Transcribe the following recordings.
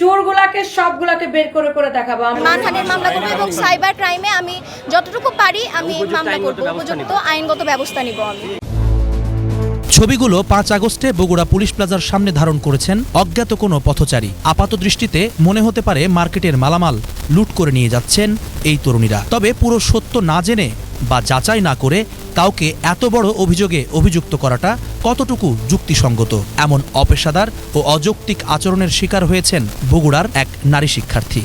চোরগুলাকে সবগুলাকে বের করে করে দেখাবো মানহানির মামলা করব এবং সাইবার ক্রাইমে আমি যতটুকু পারি আমি মামলা করব। উপযুক্ত আইনগত ব্যবস্থা নিব আমি। ছবিগুলো পাঁচ আগস্টে বগুড়া পুলিশ প্লাজার সামনে ধারণ করেছেন অজ্ঞাত কোনো পথচারী। আপাত দৃষ্টিতে মনে হতে পারে মার্কেটের মালামাল লুট করে নিয়ে যাচ্ছেন এই তরুণীরা। তবে পুরো সত্য না জেনে বা যাচাই না করে কাউকে এত বড় অভিযোগে অভিযুক্ত করাটা কতটুকু যুক্তিসঙ্গত? এমন অপেশাদার ও অযৌক্তিক আচরণের শিকার হয়েছেন বগুড়ার এক নারী শিক্ষার্থী।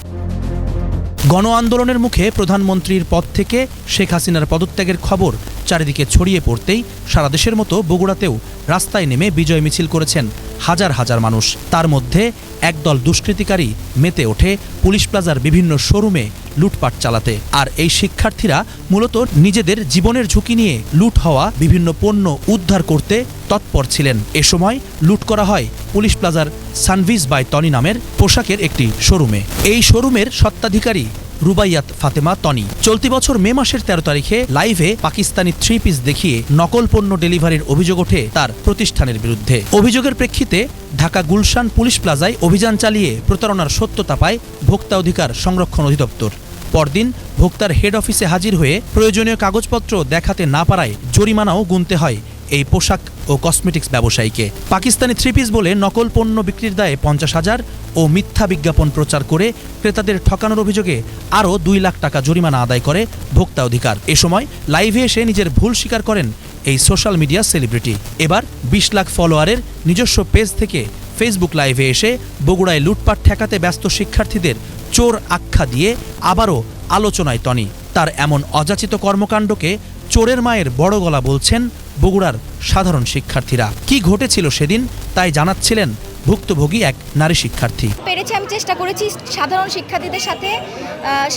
গণ আন্দোলনের মুখে প্রধানমন্ত্রীর পদ থেকে শেখ হাসিনার পদত্যাগের খবর চারিদিকে ছড়িয়ে পড়তেই সারা দেশের মতো বগুড়াতেও রাস্তায় নেমে বিজয় মিছিল করেছেন হাজার হাজার মানুষ। তার মধ্যে একদল দুষ্কৃতিকারী মেতে ওঠে পুলিশ প্লাজার বিভিন্ন শোরুমে লুটপাট চালাতে। আর এই শিক্ষার্থীরা মূলত নিজেদের জীবনের ঝুঁকি নিয়ে লুট হওয়া, বিভিন্ন পণ্য উদ্ধার করতে তৎপর ছিলেন। এ সময় লুট করা হয় পুলিশ প্লাজার সানভিস বাই টনি নামের পোশাকের একটি শোরুমে। এই শোরুমের সত্ত্বাধিকারী রুবাইয়াত, ফাতেমা টনি চলতি বছর মে মাসের তেরো তারিখে লাইভে পাকিস্তানি থ্রি পিস দেখিয়ে নকল পণ্য ডেলিভারির অভিযোগ ওঠে তার প্রতিষ্ঠানের বিরুদ্ধে। অভিযোগের প্রেক্ষিতে ঢাকা গুলশান পুলিশ প্লাজায় অভিযান চালিয়ে প্রতারণার সত্যতা পায় ভোক্তা অধিকার সংরক্ষণ অধিদপ্তর। পরদিন ভোক্তার হেড অফিসে হাজির হয়ে প্রয়োজনীয় কাগজপত্র দেখাতে না পারায় জরিমানাও গুনতে হয় এই পোশাক ও কসমেটিক্স ব্যবসায়ীকে। পাকিস্তানি থ্রি পিস বলে নকল পণ্য বিক্রির দায়ে পঞ্চাশ হাজার ও মিথ্যা বিজ্ঞাপন প্রচার করে ক্রেতাদের ঠকানোর অভিযোগে আরও দুই লাখ টাকা জরিমানা আদায় করে ভোক্তা অধিকার। এ সময় লাইভে এসে নিজের ভুল স্বীকার করেন এই সোশ্যাল মিডিয়া সেলিব্রিটি। এবার বিশ লাখ ফলোয়ারের নিজস্ব পেজ থেকে ফেসবুক লাইভে এসে বগুড়ায় লুটপাট ঠেকাতে ব্যস্ত শিক্ষার্থীদের চোর আখ্যা দিয়ে আবারও আলোচনায় টনি। তার এমন অযাচিত কর্মকাণ্ডকে চোরের মায়ের বড় গলা বলছেন বগুড়ার সাধারণ শিক্ষার্থীরা। কি ঘটেছিল সেদিন তাই জানাচ্ছিলেন ভুক্তভোগী এক নারী শিক্ষার্থী। পেরেছি আমি চেষ্টা করেছি সাধারণ শিক্ষার্থীদের সাথে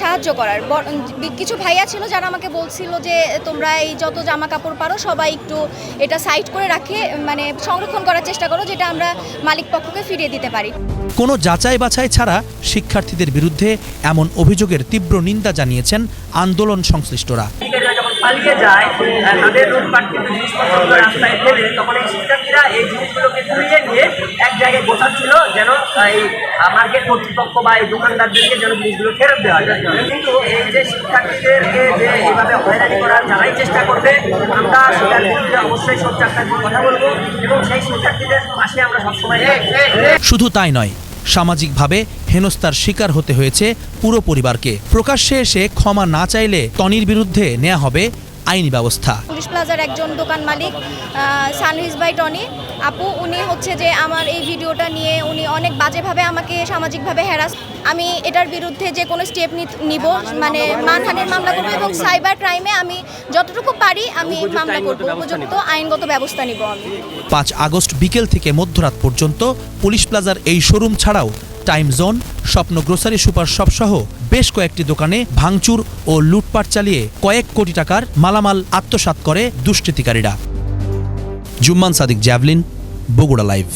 সাহায্য করার। কিছু ভাইয়া ছিল যারা আমাকে বলছিল যে তোমরা এই যত জামা কাপড় পারো সবাই একটু এটা সাইড করে রাখে মানে সংরক্ষণ করার চেষ্টা করো যেটা আমরা মালিক পক্ষকে ফিরিয়ে দিতে পারি। কোনো যাচাই বাছাই ছাড়া শিক্ষার্থীদের বিরুদ্ধে এমন অভিযোগের তীব্র নিন্দা জানিয়েছেন আন্দোলন সংশ্লিষ্টরা। পালিয়ে যায় তাদের লুটপাট কিন্তু জিনিসপত্রগুলো রাস্তায় ফেলে, তখন এই শিক্ষার্থীরা এই জিনিসগুলোকে কুড়িয়ে নিয়ে এক জায়গায় গোছাচ্ছিল যেন এই মার্কেট কর্তৃপক্ষ বা এই দোকানদারদেরকে যেন জিনিসগুলো ফেরত দেওয়া যায়। কিন্তু এই যে শিক্ষার্থীদেরকে যে এইভাবে হয়রানি করার যারাই চেষ্টা করবে, আমরা সেটার বিরুদ্ধে অবশ্যই সোচ্চার কথা বলব এবং সেই শিক্ষার্থীদের পাশে আমরা সবসময় শুধু তাই নয় সামাজিকভাবে হেনস্থার শিকার হতে হয়েছে পুরো পরিবারকে। প্রকাশ্যে এসে ক্ষমা না চাইলে টনির বিরুদ্ধে নেওয়া হবে আইনি ব্যবস্থা। পুলিশ প্লাজার একজন দোকান মালিক সানভিজ বাই টনি। আপু উনি হচ্ছে যে আমার এই ভিডিওটা নিয়ে উনি অনেক বাজেভাবে আমাকে সামাজিকভাবে হ্যারাস আমি এটার বিরুদ্ধে যে কোনো স্টেপ নিব মানে মানহানির মামলা করব এবং সাইবার ক্রাইমে আমি যতটুকু পারি আমি মামলা করব উপযুক্ত আইনগত ব্যবস্থা নিব আমি। পাঁচ আগস্ট বিকেল থেকে মধ্যরাত পর্যন্ত পুলিশ প্লাজার এই শোরুম ছাড়াও time zone Shwapno grocery super shop সহ বেশ কয়েকটি দোকানে ভাঙচুর ও লুটপাট চালিয়ে কয়েক কোটি টাকার মালামাল আত্মসাত করে দুষ্কৃতিকারীরা। Jumman Sadiq javelin, Bogura live.